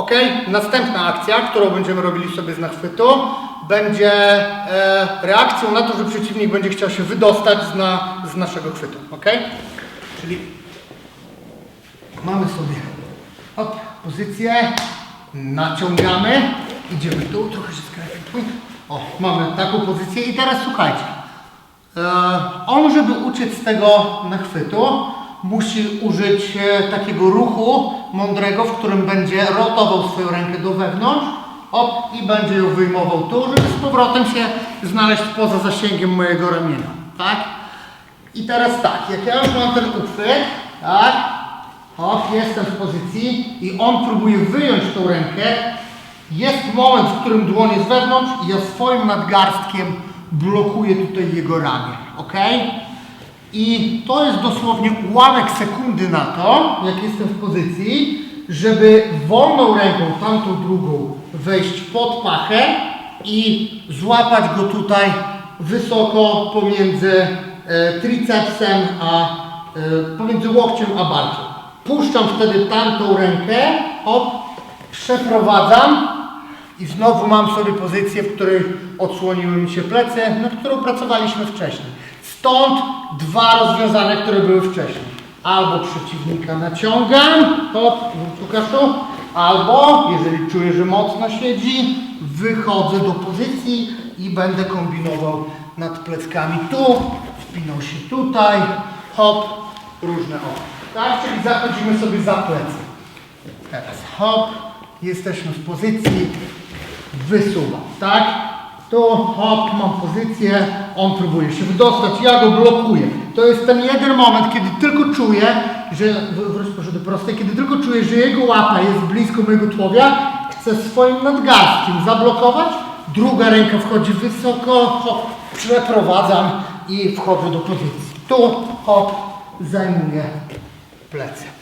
Ok? Następna akcja, którą będziemy robili sobie z nachwytu, będzie e, reakcją na to, że przeciwnik będzie chciał się wydostać z, na, z naszego chwytu. Ok? Czyli mamy sobie pozycję, naciągamy, idziemy tu, trochę się skręcimy. O, mamy taką pozycję i teraz słuchajcie. E, on, żeby uciec z tego nachwytu, musi użyć e, takiego ruchu mądrego, w którym będzie rotował swoją rękę do wewnątrz op, i będzie ją wyjmował tu, żeby z powrotem się znaleźć poza zasięgiem mojego ramienia. Tak? I teraz tak, jak ja już mam ten uchwyt, tak? Hop, jestem w pozycji i on próbuje wyjąć tą rękę. Jest moment, w którym dłoń jest wewnątrz i ja swoim nadgarstkiem blokuję tutaj jego ramię, ok? I to jest dosłownie ułamek sekundy na to, jak jestem w pozycji, żeby wolną ręką, tamtą drugą, wejść pod pachę i złapać go tutaj wysoko pomiędzy e, tricepsem a e, pomiędzy łokciem a barkiem. Puszczam wtedy tamtą rękę, hop, przeprowadzam i znowu mam sobie pozycję, w której odsłoniły mi się plecy, nad którą pracowaliśmy wcześniej. Stąd dwa rozwiązania, które były wcześniej. Albo przeciwnika naciągam, hop, Łukaszu, albo, jeżeli czuję, że mocno siedzi, wychodzę do pozycji i będę kombinował nad pleckami tu, wpinał się tutaj, hop, różne o. Tak, czyli zachodzimy sobie za plecy. Teraz hop, jesteśmy w pozycji, wysuwam, tak? Tu hop, mam pozycję, on próbuje się wydostać, ja go blokuję. To jest ten jeden moment, kiedy tylko czuję, że, wróć proszę do prostej, kiedy tylko czuję, że jego łapa jest blisko mojego tułowia, chcę swoim nadgarstkiem zablokować, druga ręka wchodzi wysoko, hop, przeprowadzam i wchodzę do pozycji. Tu hop, zajmuję plecy.